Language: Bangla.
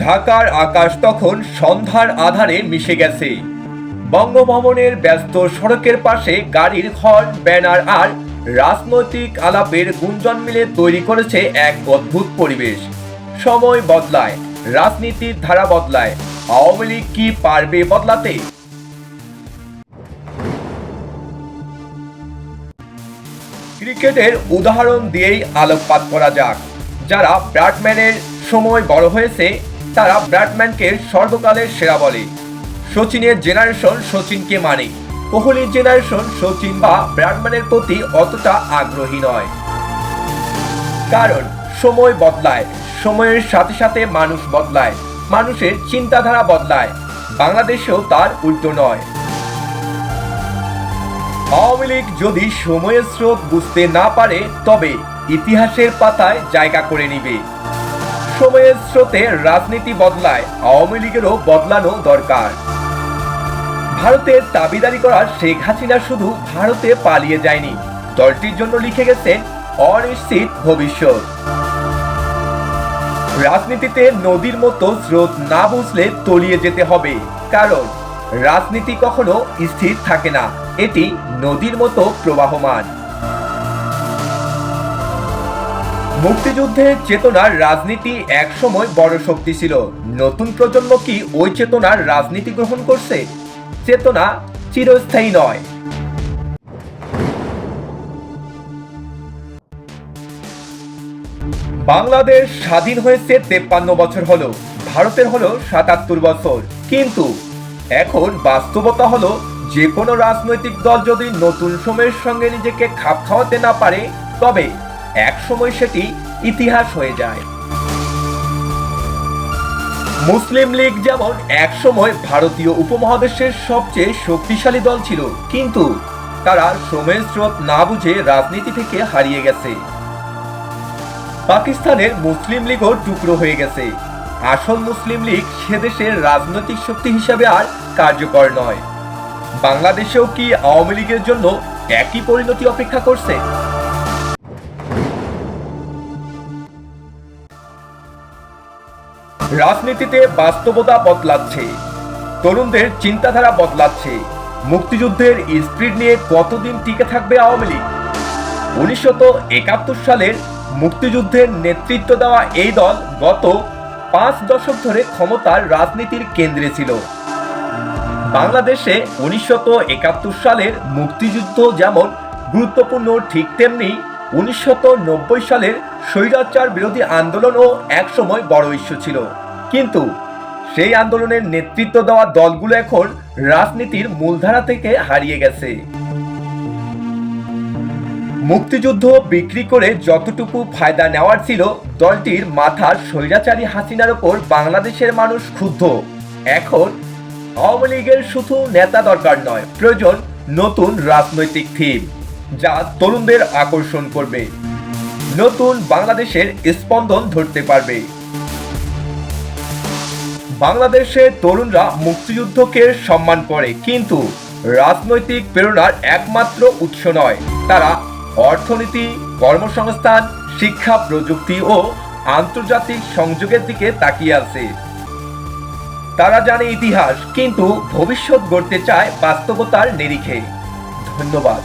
ঢাকার আকাশ তখন সন্ধ্যার আধারে মিশে গেছে। বঙ্গভবনের ব্যস্ত সড়কের পাশে গাড়ির হর্ন, ব্যানার আর রাজনৈতিক আলাপের গুঞ্জন মিলে তৈরি করেছে এক অদ্ভুত পরিবেশ। সময় বদলায়, রাজনীতির ধারা বদলায়। আওয়ামী লীগ কি পারবে বদলাতে? ক্রিকেটের উদাহরণ দিয়েই আলোকপাত করা যাক। যারা ব্যাটম্যানের সময় বড় হয়েছে তারা ব্যাটম্যানকে সর্বকালের সেরা বলে। সচিনের জেনারেশন সচিনকে মানে। কোহলির জেনারেশন সচিন বা ব্যাটম্যানের প্রতি অতটা আগ্রহী নয়। কারণ সময় বদলায়, সময়ের সাথে সাথে মানুষ বদলায়, মানুষের চিন্তাধারা বদলায়। বাংলাদেশেও তার উল্টো নয়। আওয়ামী লীগ যদি সময়ের স্রোত বুঝতে না পারে, তবে ইতিহাসের পাতায় জায়গা করে নিবে। সময়ের স্রোতে রাজনীতি বদলায়, আওয়ামী লীগেরও বদলানো দরকার। ভারতের দাবিদারি করার শেখ হাসিনা শুধু ভারতে পালিয়ে যায়নি, দলটির জন্য লিখে গেছেন অনিশ্চিত ভবিষ্যৎ। রাজনীতিতে নদীর মতো স্রোত না বুঝলে তলিয়ে যেতে হবে, কারণ রাজনীতি কখনো স্থির থাকে না, এটি নদীর মতো প্রবাহমান। মুক্তিযুদ্ধের চেতনার রাজনীতি একসময় বড় শক্তি ছিল। নতুন প্রজন্ম কি ওই চেতনার রাজনীতি গ্রহণ করছে? চেতনা চিরস্থায়ী নয়। বাংলাদেশ স্বাধীন হয়েছে তেপ্পান্ন বছর হলো, ভারতের হলো সাতাত্তর বছর। কিন্তু এখন বাস্তবতা হলো, যে কোনো রাজনৈতিক দল যদি নতুন সময়ের সঙ্গে নিজেকে খাপ খাওয়াতে না পারে, তবে এক সময় সেটি ইতিহাস হয়ে যায়। মুসলিম লীগ যেমন একসময় ভারতীয় উপমহাদেশের সবচেয়ে শক্তিশালী দল ছিল, কিন্তু তারা সময়ের স্রোত না বুঝে রাজনীতি থেকে হারিয়ে গেছে। পাকিস্তানের মুসলিম লীগও টুকরো হয়ে গেছে। আসল মুসলিম লীগ সে দেশের রাজনৈতিক শক্তি হিসাবে আর কার্যকর নয়। বাংলাদেশেও কি আওয়ামী লীগের জন্য একই পরিণতি অপেক্ষা করছে? রাজনীতিতে বাস্তবতা বদলাচ্ছে। তরুণদের চিন্তাধারা বদলাচ্ছে। মুক্তিযুদ্ধের স্পিড নিয়ে কতদিন টিকে থাকবে আওয়ামী লীগ? উনিশশো একাত্তর সালের মুক্তিযুদ্ধের নেতৃত্ব দেওয়া এই দল গত পাঁচ দশক ধরে ক্ষমতার রাজনীতির কেন্দ্রে ছিল। বাংলাদেশে উনিশশো একাত্তর সালের মুক্তিযুদ্ধ যেমন গুরুত্বপূর্ণ ঠিক তেমনি উনিশশো নব্বই সালের স্বৈরাচার বিরোধী আন্দোলনও একসময় বড় ইস্যু ছিল। কিন্তু সেই আন্দোলনের নেতৃত্ব দেওয়া দলগুলো এখন রাজনীতির মূলধারা থেকে হারিয়ে গেছে। মুক্তিযুদ্ধ বিক্রি করে যতটুকু ফায়দা নেওয়ার ছিল, দলটির মাথার স্বৈরাচারী হাসিনার ওপর বাংলাদেশের মানুষ ক্ষুব্ধ। এখন আওয়ামী লীগের শুধু নেতা দরকার নয়, প্রয়োজন নতুন রাজনৈতিক থিম, যা তরুণদের আকর্ষণ করবে। নতুন বাংলাদেশের স্পন্দন ধরতে পারবে। বাংলাদেশের তরুণরা মুক্তিযুদ্ধকে সম্মান করে, কিন্তু রাজনৈতিক প্রেরণার একমাত্র উৎস নয়। তারা অর্থনীতি, কর্মসংস্থান, শিক্ষা, প্রযুক্তি ও আন্তর্জাতিক সংযোগের দিকে তাকিয়ে আছে। তারা জানে ইতিহাস, কিন্তু ভবিষ্যৎ গড়তে চায় বাস্তবতার নিরিখে। ধন্যবাদ।